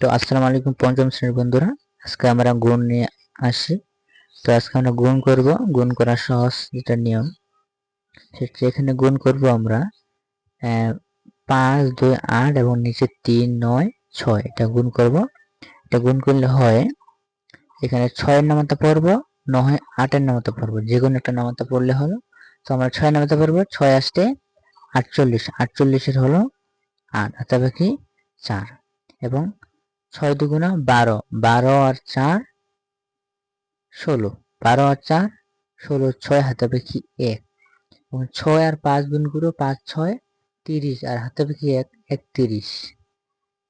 তো আসসালামু আলাইকুম পঞ্চম শ্রেণির বন্ধুরা। আজকে আমরা গুণ নিয়ে আসি। তো আজকে আমরা গুণ করব। গুণ করা সহজ যেটা নিয়ম, সেটা এখানে গুণ করব আমরা পাঁচ, দুই, আট এবং নিচে তিন, নয়, ছয়। এটা গুণ করব। এটা গুণ করলে হয়, এখানে ছয়ের নামাতে পড়ব, নয়, আটের নামাতে পড়ব। যে কোনো একটা নামাতে পড়লে হলো। তো আমরা ছয় নামাতে পড়ব। ছয় আসতে আটচল্লিশ। আটচল্লিশের হলো আট অর্থাৎ কি? চার। এবং ছয় দুগুণা বারো। বারো আর চার, ষোলো। বারো আর চার, ষোলো, ছয় হাতে পেখি এক। এবং ছয় আর পাঁচ গুণ করো, পাঁচ, ছয়, তিরিশ। আর হাতে পেখি এক? একত্রিশ।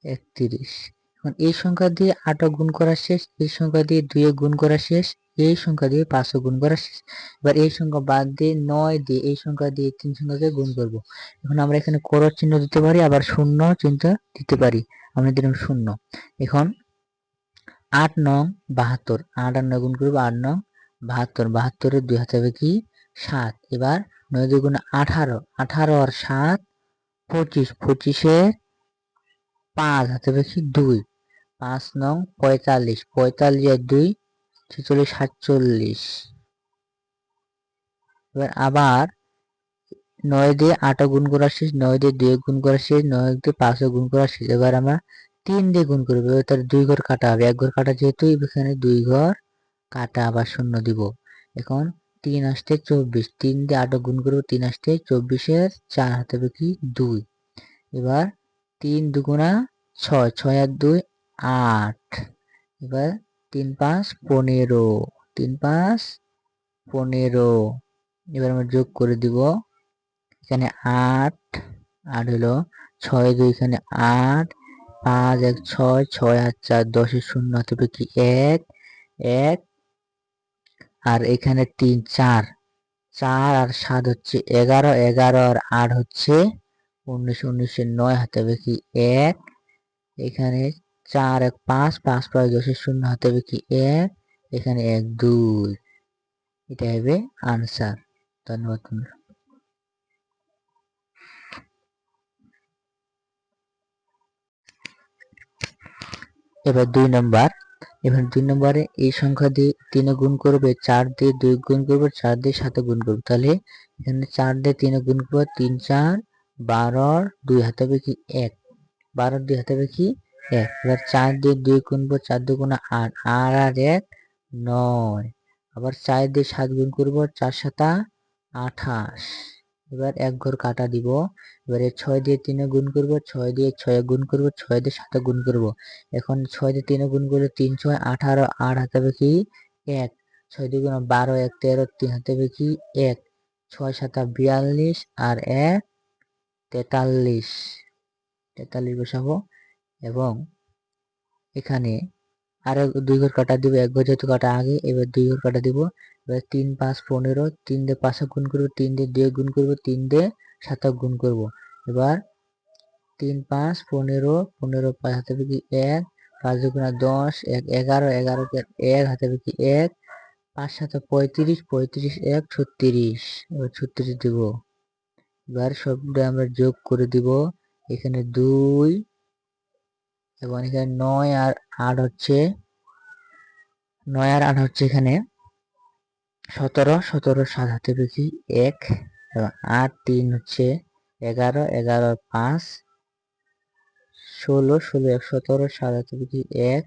একত্রিশ। এখন এই সংখ্যা দিয়ে আটও গুণ করা শেষ, এই সংখ্যা দিয়ে দুয়ে গুণ করা শেষ। এই সংখ্যা দিয়ে পাঁচও গুণ করা শেষ। এবার এই সংখ্যা বাদ দিয়ে নয় দিয়ে এই সংখ্যা দিয়ে তিন সংখ্যাকে গুণ করব। এখন আমরা এখানে করো চিহ্ন দিতে পারি, আবার শূন্য চিহ্ন দিতে পারি। আমরা দিলাম শূন্য। এখন আট নং বাহাত্তর। আট আর নয় গুণ করব আট নং বাহাত্তর। বাহাত্তরের দুই হাতে হবে কি? সাত। এবার নয় দুই গুণ আঠারো। আঠারো আর সাত পঁচিশ। পঁচিশের পাঁচ হাতে হবে কি? দুই। পাঁচ নং পঁয়তাল্লিশ। পঁয়তাল্লিশ আর দুই ছেচল্লিশ, সাতচল্লিশ। এবার আবার নয় দিয়ে আটও গুণ করা শেষ, নয় দিয়ে দুই গুণ করা শেষ, নয় দিয়ে পাঁচও গুণ করা শেষ। এবার আমরা তিন দিয়ে গুণ করব, এবার তার দুই ঘর কাটা হবে। এক ঘর কাটা যেহেতু, এখানে দুই ঘর কাটা আবার শূন্য দিব। এখন তিন আসতে চব্বিশ, তিন দিয়ে আটও গুণ করব, তিন আসতে চব্বিশের চার হাতে হবে কি দুই। এবার তিন দুগুণা ছয় ছয় আর দুই আট। এবার তিন পাঁচ, পনেরো, তিন পাঁচ, পনেরো। এবার আমরা যোগ করে দিব। এখানে আট আট হলো ছয়, দুই এখানে আট, পাঁচ, এক, ছয় ছয় আর চার দশের শূন্য হবে কি এক এক, আর এখানে তিন, চার। চার আর সাত হচ্ছে এগারো এগারো আর আট হচ্ছে উনিশ উনিশের নয় হাতে কি এক। এখানে চার, এক, পাঁচ পাঁচ পাঁচ দশের শূন্য হাতে হবে কি? এক এখানে এক, দুই। এটা হবে আনসার ধন্যবাদ বন্ধুরা এবার দুই নম্বর এবার দুই নম্বরে এই সংখ্যা দিয়ে তিনে গুণ করবে, চার দিয়ে দুই গুণ করবে, চার দিয়ে সাথে গুণ করবে। তাহলে এখানে চার দিয়ে তিনে গুণ করবে, তিন, চার, বারোর দুই হাতে কি? এক। বারোর দুই হাতে কি? এক এবার চার দিয়ে দুই গুণবো, চার দুই গুণ আট আট আর এক, নয়। আবার চার দিয়ে সাত গুণ করব, চার সাতা আঠাশ। এবার এক ঘর কাটা দিব। এবারে ছয় দিয়ে তিনে গুণ করব, ছয় দিয়ে ছয় গুণ করব, ছয় দিয়ে সাথে গুণ করব। এখন ছয় দিয়ে তিনে গুণ করলে তিন, ছয়, আঠারো, আট হাতে হবে কি এক। ছয় দিয়ে গুণ বারো, এক, তেরো, তিন হাতে কি এক। ছয় সাতা বিয়াল্লিশ আর এক তেতাল্লিশ। তেতাল্লিশ বসাবো। এবং এখানে আরও দুই ঘর কাটা দিব, এক ঘর যেহেতু কাটা আগে, এবার দুই ঘর কাটা দিব। এবার তিন পাঁচ পনেরো, তিন দিয়ে পাঁচে গুণ করব, তিন দিয়ে দুই গুণ করব, তিন দিয়ে সাত গুণ করব। এবার তিন পাঁচ পনেরো পনেরো পাঁচ হাতে কি এক, পাঁচ দুগুণা দশ, এক এগারো এগারো এক, হাতে কি এক, পাঁচ সাথে পঁয়ত্রিশ পঁয়ত্রিশ এক, ছত্রিশ, এবার ছত্রিশ দিব। এবার সবটা আমরা যোগ করে দিব, এখানে দুই এবং এখানে নয় আর আট হচ্ছে, নয় আর আট হচ্ছে এখানে সতেরো সতেরো সাত হাতে বেশি এক এবং আট, তিন হচ্ছে এগারো এগারো পাঁচ, ষোলো ষোলো এক, সতেরো সাত হাতে বেশি এক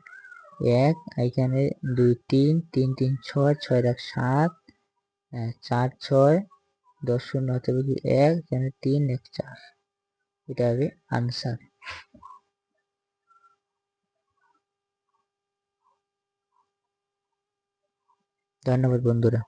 এক, এখানে দুই, তিন তিন তিন, ছয় ছয় এক, সাত চার, ছয়, দশ শূন্য হাতে বেশি এক, এখানে তিন, এক, চার। এটা হবে আনসার ধন্যবাদ বন্ধুরা